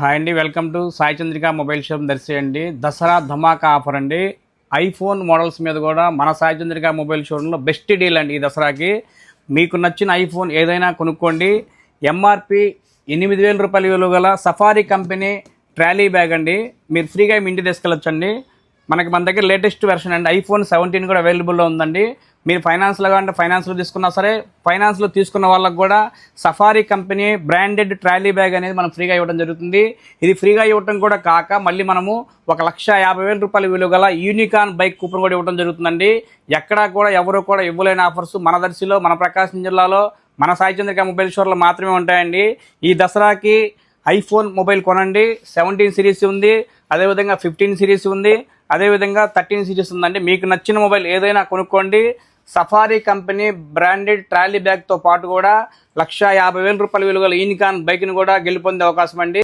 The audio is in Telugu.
హాయ్ అండి welcome to Sai Chandrika mobile shop Darshi Dussehra Dhamaka offer అండి. ఐఫోన్ మోడల్స్ మీద కూడా మన సాయి చంద్రిక మొబైల్ షోరూంలో బెస్ట్ డీల్ అండి ఈ దసరాకి. మీకు నచ్చిన ఐఫోన్ ఏదైనా కొనుక్కోండి. ఎంఆర్పి ఎనిమిది వేల రూపాయల విలువ గల సఫారీ కంపెనీ ట్రాలీ బ్యాగ్ అండి. మీరు ఫ్రీగా మీ ఇంటికి తీసుకెళ్ళొచ్చండి. మనకి మన దగ్గర లేటెస్ట్ వెర్షన్ అండి. ఐఫోన్ సెవెంటీన్ కూడా అవైలబుల్లో ఉందండి. మీరు ఫైనాన్స్లో అంటే ఫైనాన్స్లో తీసుకున్నా సరే ఫైనాన్స్లో తీసుకున్న వాళ్ళకు కూడా Safari company branded trolley bag అనేది మనం ఫ్రీగా ఇవ్వడం జరుగుతుంది. ఇది ఫ్రీగా ఇవ్వడం కూడా కాక మళ్ళీ మనము ఒక లక్ష యాభై వేల రూపాయల విలువ గల యూనికాన్ బైక్ కూపన్ కూడా ఇవ్వడం జరుగుతుందండి. ఎక్కడా కూడా ఎవరు కూడా ఇవ్వలేని ఆఫర్స్ మన దర్శిలో మన ప్రకాశం జిల్లాలో మన సాయి చంద్రిక మొబైల్ షోర్లో మాత్రమే ఉంటాయండి. ఈ దసరాకి ఐఫోన్ మొబైల్ కొనండి. సెవెంటీన్ సిరీస్ ఉంది. అదేవిధంగా ఫిఫ్టీన్ సిరీస్ ఉంది. అదేవిధంగా థర్టీన్ సిరీస్ ఉందండి. మీకు నచ్చిన మొబైల్ ఏదైనా కొనుక్కోండి. సఫారీ కంపెనీ బ్రాండెడ్ ట్రాలీ బ్యాగ్తో పాటు కూడా లక్ష యాభై వేల రూపాయల విలువల ఈనికాన్ బైక్ని కూడా గెలుపొందే అవకాశం అండి.